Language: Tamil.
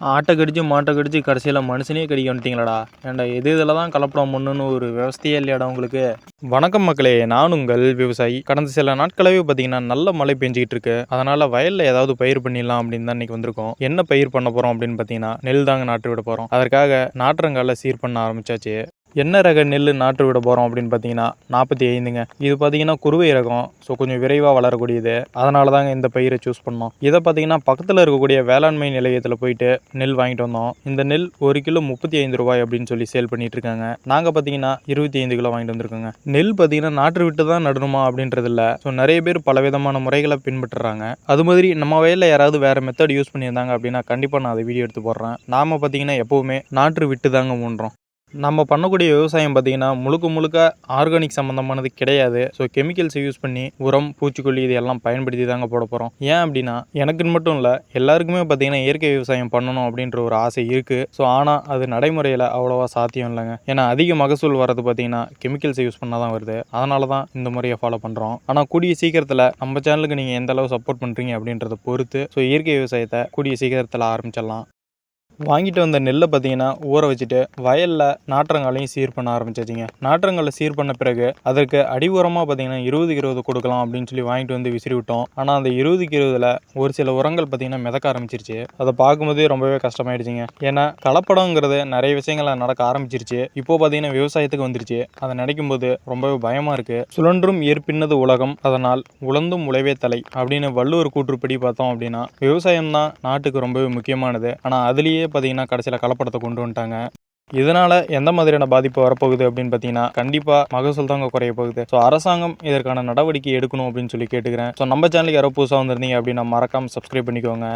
ஆட்டை கடிச்சு மாட்டை கடிச்சு கடைசியில் மனுஷனே கடிக்க வந்துட்டீங்களாடா. ஏன்டா எது இதில் தான் கலப்படம் பண்ணுன்னு ஒரு விவசாயே இல்லையாடா உங்களுக்கு? வணக்கம் மக்களே நான் உங்கள் விவசாயி. கடந்த சில நாட்களாகவே பார்த்தீங்கன்னா நல்ல மழை பெஞ்சிக்கிட்டு இருக்கு. அதனால் வயலில் ஏதாவது பயிர் பண்ணிடலாம் அப்படின்னு தான் இன்றைக்கி வந்திருக்கோம். என்ன பயிர் பண்ண போகிறோம் அப்படின்னு பார்த்தீங்கன்னா நெல் தாங்க நாட்டு விட போகிறோம் அதற்காக நாற்றங்கால சீர் பண்ண ஆரம்பிச்சாச்சு. என்ன ரக நெல் நாற்று விட போகிறோம் அப்படின்னு பார்த்தீங்கன்னா நாற்பத்தி ஐந்துங்க. இது பார்த்தீங்கன்னா குருவை ரகம். ஸோ கொஞ்சம் விரைவாக வளரக்கூடியது. அதனால தாங்க இந்த பயிரை சூஸ் பண்ணோம். இதை பார்த்தீங்கன்னா பக்கத்தில் இருக்கக்கூடிய வேளாண்மை நிலையத்தில் போயிட்டு நெல் வாங்கிட்டு வந்தோம். இந்த நெல் ஒரு கிலோ முப்பத்தி ஐந்து ரூபாய் அப்படின்னு சொல்லி சேல் பண்ணிட்டு இருக்காங்க நாங்கள் பார்த்தீங்கன்னா இருபத்தி ஐந்து கிலோ வாங்கிட்டு வந்திருக்கோங்க. நெல் பார்த்தீங்கன்னா நாற்று விட்டு தான் நடணுமா அப்படின்றது இல்லை ஸோ நிறைய பேர் பலவிதமான முறைகளை பின்பற்றுறாங்க. அது மாதிரி நம்ம வயலில் யாராவது வேறு மெத்தட் யூஸ் பண்ணியிருந்தாங்க அப்படின்னா கண்டிப்பாக நான் அதை வீடியோ எடுத்து போடுறேன். நாம் பார்த்தீங்கன்னா எப்போவுமே நாற்று விட்டு தாங்க ஊன்றோம். நம்ம பண்ணக்கூடிய விவசாயம் பார்த்தீங்கன்னா முழுக்க முழுக்க ஆர்கானிக் சம்மந்தமானது கிடையாது. ஸோ கெமிக்கல்ஸை யூஸ் பண்ணி உரம் பூச்சிக்கொல்லி இதெல்லாம் பயன்படுத்தி தாங்க போட போகிறோம் ஏன் அப்படின்னா எனக்குன்னு மட்டும் இல்லை எல்லாருக்குமே பார்த்தீங்கன்னா இயற்கை விவசாயம் பண்ணணும் அப்படின்ற ஒரு ஆசை இருக்குது ஸோ ஆனால் அது நடைமுறையில் அவ்வளோவா சாத்தியம் இல்லைங்க. ஏன்னா அதிக மகசூல் வர்றது பார்த்தீங்கன்னா கெமிக்கல்ஸை யூஸ் பண்ணால் தான் வருது. அதனால தான் இந்த முறையை ஃபாலோ பண்ணுறோம் ஆனால் கூடிய சீக்கிரத்தில் நம்ம சேனலுக்கு நீங்கள் எந்த அளவு சப்போர்ட் பண்ணுறீங்க அப்படின்றத பொறுத்து ஸோ இயற்கை விவசாயத்தை கூடிய சீக்கிரத்தில் ஆரம்பிச்சிடலாம். வாங்கிட்டு வந்த நெல்லை பார்த்தீங்கன்னா ஊற வச்சுட்டு வயலில் நாற்றங்காலையும் சீர் பண்ண ஆரம்பிச்சிச்சிங்க நாற்றங்காலை சீர் பண்ண பிறகு அதற்கு அடி உரமாக பார்த்தீங்கன்னா இருபதுக்கு இருபது கொடுக்கலாம் அப்படின்னு சொல்லி வாங்கிட்டு வந்து விசிறி விட்டோம் ஆனால் அந்த இருபதுக்கு இருபதில் ஒரு சில உரங்கள் பார்த்தீங்கன்னா மிதக்க ஆரம்பிச்சிருச்சு. அதை பார்க்கும்போதே ரொம்பவே கஷ்டமாயிடுச்சுங்க. ஏன்னா கலப்படங்கிறது நிறைய விஷயங்கள் நடக்க ஆரம்பிச்சிருச்சு. இப்போ பார்த்தீங்கன்னா விவசாயத்துக்கு வந்துருச்சு. அதை நினைக்கும் போது ரொம்பவே பயமாக இருக்குது சுழன்றும் ஏற்பின்னது உலகம். அதனால் உழந்தும் உழைவே தலை அப்படின்னு வள்ளுவர் கூற்றுப்படி பார்த்தோம் அப்படின்னா விவசாயம் தான் நாட்டுக்கு ரொம்பவே முக்கியமானது. ஆனால் அதுலேயே பார்த்தீங்கன்னா கடைசியில் கலப்படத்தை கொண்டு வந்துட்டாங்க. இதனால எந்த மாதிரியான பாதிப்பு வரப்போகுது அப்படின்னு பார்த்தீங்கன்னா கண்டிப்பாக மகசூல் தாங்க குறைய போகுது. ஸோ அரசாங்கம் இதற்கான நடவடிக்கை எடுக்கணும் அப்படின்னு சொல்லி கேட்டுக்கிறேன். ஸோ நம்ம சேனலுக்கு யாரோ புதுசாக வந்திருந்தீங்க அப்படின்னா மறக்காமல் சப்ஸ்கிரைப் பண்ணிக்கோங்க.